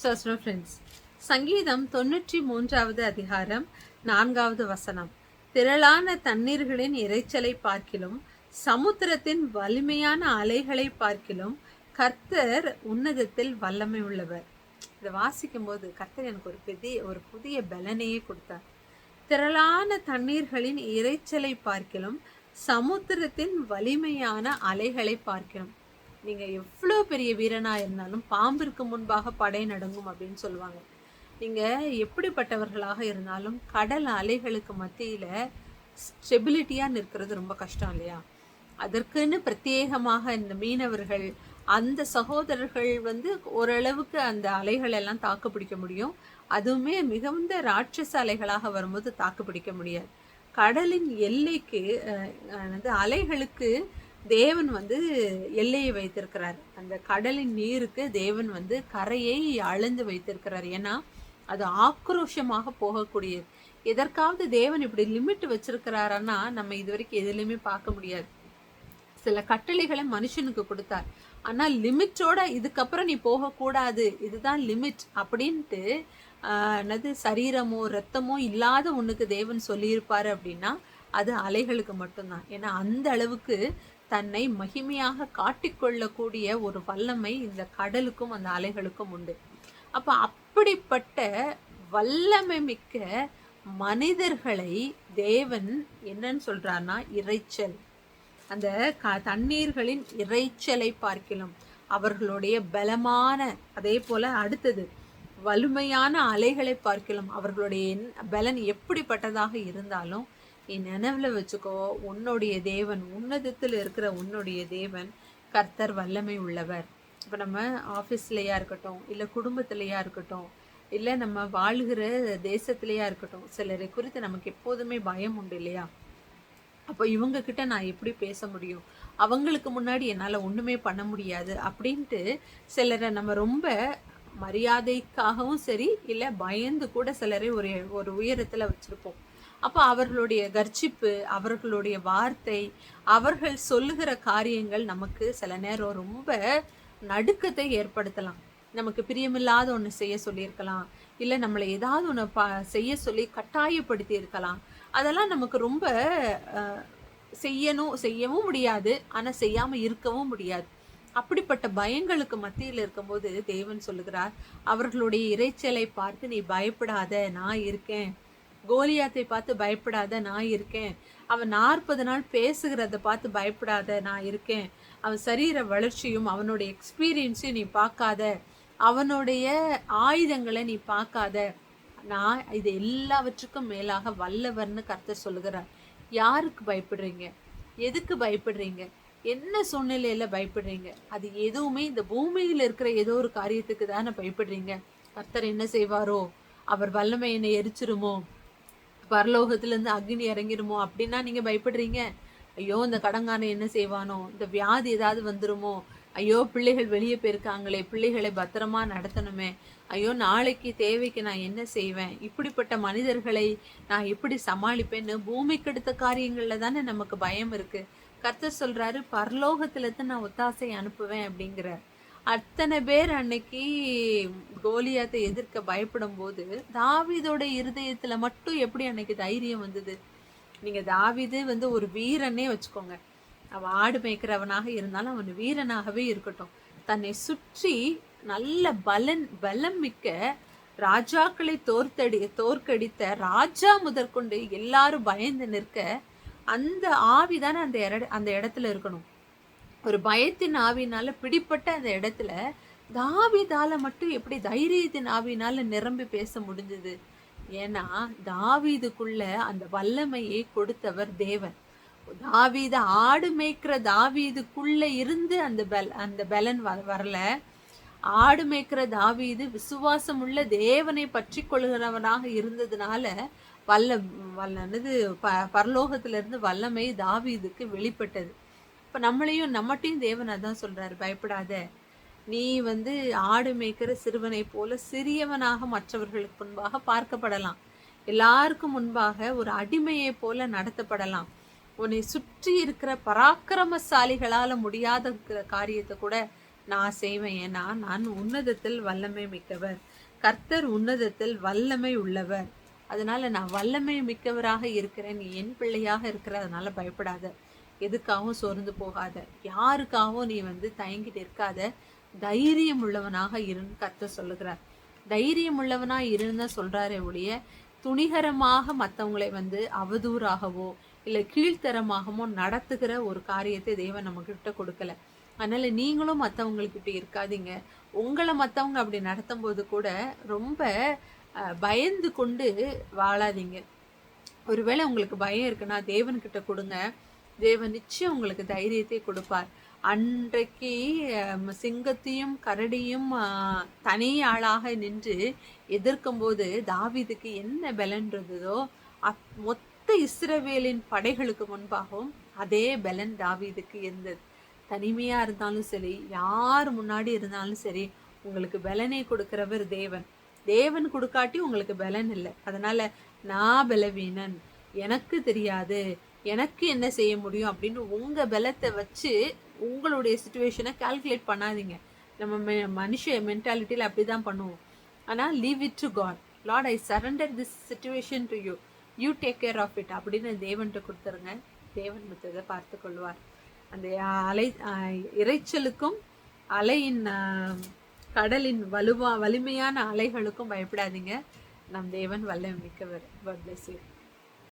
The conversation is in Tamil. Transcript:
சோஸ்னோ ஃப்ரெண்ட்ஸ் சங்கீதம் தொண்ணூற்றி மூன்றாவது அதிகாரம் நான்காவது வசனம். திரளான தண்ணீர்களின் இரைச்சலை பார்க்கிலும் சமுத்திரத்தின் வலிமையான அலைகளை பார்க்கிலும் கர்த்தர் உன்னதத்தில் வல்லமை உள்ளவர். இதை வாசிக்கும் போது கர்த்தர் எனக்கு ஒரு பெரிய ஒரு புதிய பலனையே கொடுத்தார். திரளான தண்ணீர்களின் இரைச்சலை பார்க்கிலும் சமுத்திரத்தின் வலிமையான அலைகளை பார்க்கிறோம் நீங்க எவ்வளோ பெரிய வீரனா இருந்தாலும் பாம்பிற்கு முன்பாக படை நடங்கும் அப்படின்னு சொல்லுவாங்க. நீங்க எப்படிப்பட்டவர்களாக இருந்தாலும் கடல் அலைகளுக்கு மத்தியில ஸ்டெபிலிட்டியா நிற்கிறது ரொம்ப கஷ்டம் இல்லையா? அதற்குன்னு பிரத்யேகமாக இந்த மீனவர்கள் அந்த சகோதரர்கள் வந்து ஓரளவுக்கு அந்த அலைகளெல்லாம் தாக்கு பிடிக்க முடியும். அதுவுமே மிகுந்த ராட்சச அலைகளாக வரும்போது தாக்கு பிடிக்க முடியாது. கடலின் எல்லைக்கு அஹ், அலைகளுக்கு தேவன் வந்து எல்லையை வைத்திருக்கிறார். அந்த கடலின் நீருக்கு தேவன் வந்து கரையை அளந்து வைத்திருக்கிறார். ஏன்னா அது ஆக்ரோஷமாக போகக்கூடியது. எதற்காவது தேவன் இப்படி லிமிட் வச்சிருக்கிறாருன்னா நம்ம இது வரைக்கும் எதுலையுமே பார்க்க முடியாது. சில கட்டளைகளை மனுஷனுக்கு கொடுத்தார். ஆனா லிமிட்டோட இதுக்கப்புறம் நீ போகக்கூடாது இதுதான் லிமிட் அப்படின்ட்டு ஆஹ், என்னது சரீரமோ ரத்தமோ இல்லாத ஒன்றுக்கு தேவன் சொல்லியிருப்பாரு அப்படின்னா அது அலைகளுக்கு மட்டும்தான். ஏன்னா அந்த அளவுக்கு தன்னை மகிமையாக காட்டிக்கொள்ளக்கூடிய ஒரு வல்லமை இந்த கடலுக்கும் அந்த அலைகளுக்கும் உண்டு. அப்ப அப்படிப்பட்ட வல்லமை மிக்க மனிதர்களை தேவன் என்னன்னு சொல்றாருன்னா இரைச்சல் அந்த க தண்ணீர்களின் இரைச்சலை பார்க்கலாம் அவர்களுடைய பலமான அதே போல அடுத்தது வலிமையான அலைகளை பார்க்கலாம் அவர்களுடைய பலன் எப்படிப்பட்டதாக இருந்தாலும் நீ நினைவில் வச்சுக்கோ உன்னுடைய தேவன் உன்னதத்தில் இருக்கிற உன்னுடைய தேவன் கர்த்தர் வல்லமை உள்ளவர். இப்போ நம்ம ஆஃபீஸ்லையா இருக்கட்டும் இல்லை குடும்பத்திலையா இருக்கட்டும் இல்லை நம்ம வாழ்கிற தேசத்திலையா இருக்கட்டும் சிலரை குறித்து நமக்கு எப்போதுமே பயம் உண்டு இல்லையா? அப்போ இவங்க கிட்ட நான் எப்படி பேச முடியும்? அவங்களுக்கு முன்னாடி என்னால் ஒன்றுமே பண்ண முடியாது அப்படின்ட்டு சிலரை நம்ம ரொம்ப மரியாதைக்காகவும் சரி இல்லை பயந்து கூட சிலரை ஒரு ஒரு உயரத்தில் வச்சுருப்போம். அப்போ அவர்களுடைய கர்ச்சிப்பு அவர்களுடைய வார்த்தை அவர்கள் சொல்லுகிற காரியங்கள் நமக்கு சில நேரம் ரொம்ப நடுக்கத்தை ஏற்படுத்தலாம். நமக்கு பிரியமில்லாத ஒன்று செய்ய சொல்லியிருக்கலாம். இல்லை நம்மளை ஏதாவது ஒன்று ப செய்ய சொல்லி கட்டாயப்படுத்தி இருக்கலாம். அதெல்லாம் நமக்கு ரொம்ப செய்யணும் செய்யவும் முடியாது. ஆனால் செய்யாமல் இருக்கவும் முடியாது. அப்படிப்பட்ட பயங்களுக்கு மத்தியில் இருக்கும்போது தேவன் சொல்லுகிறார் அவர்களுடைய இரைச்சலை பார்த்து நீ பயப்படாத நான் இருக்கேன். கோலியாத்தை பார்த்து பயப்படாத நான் இருக்கேன். அவன் நாற்பது நாள் பேசுகிறத பார்த்து பயப்படாத நான் இருக்கேன். அவன் சரீர வளர்ச்சியும் அவனுடைய எக்ஸ்பீரியன்ஸையும் நீ பார்க்காத. அவனுடைய ஆயுதங்களை நீ பார்க்காத. நான் இது எல்லாவற்றுக்கும் மேலாக வல்லவர்னு கர்த்தர் சொல்லுகிறார். யாருக்கு பயப்படுறீங்க? எதுக்கு பயப்படுறீங்க? என்ன சூழ்நிலையில் பயப்படுறீங்க? அது எதுவுமே இந்த பூமியில் இருக்கிற ஏதோ ஒரு காரியத்துக்கு தானே பயப்படுறீங்க. கர்த்தர் என்ன செய்வாரோ? அவர் வல்லமை என்னை எரிச்சிருமோ? பரலோகத்துலேருந்து அக்னி இறங்கிருமோ அப்படின்னா நீங்கள் பயப்படுறீங்க. ஐயோ இந்த கடங்காரன் என்ன செய்வானோ? இந்த வியாதி ஏதாவது வந்துருமோ? ஐயோ பிள்ளைகள் வெளியே போயிருக்காங்களே பிள்ளைகளை பத்திரமா நடத்தணுமே. ஐயோ நாளைக்கு தேவைக்கு நான் என்ன செய்வேன்? இப்படிப்பட்ட மனிதர்களை நான் எப்படி சமாளிப்பேன்னு பூமிக்கு எடுத்த காரியங்களில் தானே நமக்கு பயம் இருக்குது கர்த்தர் சொல்கிறாரு பரலோகத்திலேருந்து நான் ஒத்தாசை அனுப்புவேன் அப்படிங்கிற அத்தனை பேர் அன்னைக்கு கோலியாத்தை எதிர்க்க பயப்படும் போது தாவிதோட இருதயத்துல மட்டும் எப்படி அன்னைக்கு தைரியம் வந்தது? நீங்க தாவிது வந்து ஒரு வீரனே வச்சுக்கோங்க. அவன் ஆடு மேய்க்கிறவனாக இருந்தாலும் அவன் வீரனாகவே இருக்கட்டும். தன்னை சுற்றி நல்ல பலன் பலம் மிக்க ராஜாக்களை தோற்கடி தோற்கடித்த ராஜா முதற்கொண்டு எல்லாரும் பயந்து நிற்க அந்த ஆவிதானே அந்த அந்த இடத்துல இருக்கணும். ஒரு பயத்தின் ஆவினால பிடிப்பட்ட அந்த இடத்துல தாவிதால மட்டும் எப்படி தைரியத்தின் ஆவினால நிரம்பி பேச முடிஞ்சது? ஏன்னா தாவீதுக்குள்ள அந்த வல்லமையை கொடுத்தவர் தேவன். தாவீத ஆடு மேய்க்கிற தாவீதுக்குள்ள இருந்து அந்த பல அந்த பலன் வ- வரல. ஆடு மேய்க்கிற தாவீது விசுவாசம் உள்ள தேவனை பற்றி கொள்கிறவனாக இருந்ததுனால வல்ல வல்லனது ப பரலோகத்திலிருந்து வல்லமை தாவீதுக்கு வெளிப்பட்டது. இப்போ நம்மளையும் நம்மட்டையும் தேவன் அதான் சொல்கிறாரு பயப்படாத. நீ வந்து ஆடு மேய்க்கிற சிறுவனை போல சிறியவனாக மற்றவர்களுக்கு முன்பாக பார்க்கப்படலாம். எல்லாருக்கும் முன்பாக ஒரு அடிமையை போல நடத்தப்படலாம். உன்னை சுற்றி இருக்கிற பராக்கிரமசாலிகளால் முடியாத காரியத்தை கூட நான் செய்வேன். ஏன்னா நான் உன்னதத்தில் வல்லமை மிக்கவர். கர்த்தர் உன்னதத்தில் வல்லமை உள்ளவர். அதனால நான் வல்லமை மிக்கவராக இருக்கிறேன். நீ என் பிள்ளையாக இருக்கிற அதனால பயப்படாத. எதுக்காகவும் சோர்ந்து போகாத. யாருக்காகவும் நீ வந்து தயங்கிட்டு இருக்காத. தைரியம் உள்ளவனாக இருன்னு கத்த சொல்லுகிறார். தைரியம் உள்ளவனா இருன்னு தான் சொல்றாரே ஒழிய துணிகரமாக மற்றவங்களை வந்து அவதூறாகவோ இல்லை கீழ்த்தரமாகவோ நடத்துகிற ஒரு காரியத்தை தேவன் நம்மக்கிட்ட கொடுக்கல. அதனால நீங்களும் மற்றவங்களுக்கு இப்படி இருக்காதீங்க. உங்களை மற்றவங்க அப்படி நடத்தும் போது கூட ரொம்ப பயந்து கொண்டு வாழாதீங்க. ஒருவேளை உங்களுக்கு பயம் இருக்குன்னா தேவன்கிட்ட கொடுங்க. தேவன் நிச்சயம் உங்களுக்கு தைரியத்தை கொடுப்பார். அன்றைக்கு சிங்கத்தையும் கரடியும் தனி ஆளாக நின்று எதிர்க்கும் போது தாவீதுக்கு என்ன பலன் இருந்ததோ அப்- மொத்த இஸ்ரவேலின் படைகளுக்கு முன்பாகவும் அதே பலன் தாவீதுக்கு இருந்தது. தனிமையாக இருந்தாலும் சரி யார் முன்னாடி இருந்தாலும் சரி உங்களுக்கு பலனை கொடுக்கிறவர் தேவன். தேவன் கொடுக்காட்டி உங்களுக்கு பலன் இல்லை. அதனால் நான் பலவீனன். எனக்கு தெரியாது. எனக்கு என்ன செய்ய முடியும் அப்படின்னு உங்க பலத்தை வச்சு உங்களுடைய சுச்சுவேஷனை கால்குலேட் பண்ணாதீங்க. நம்ம மெ- மனுஷ மென்டாலிட்டியில் அப்படி தான் பண்ணுவோம். ஆனால் leave it to God Lord I surrender this situation to you you take care of it அப்படின்னு தேவன்கிட்ட கொடுத்துருங்க. தேவன் மற்றதை பார்த்து கொள்வார். அந்த அலை இறைச்சலுக்கும் இரைச்சலுக்கும் அலையின் கடலின் வலுவா வலிமையான அலைகளுக்கும் பயப்படாதீங்க. நம் தேவன் வல்ல மிக்கவர். Bless you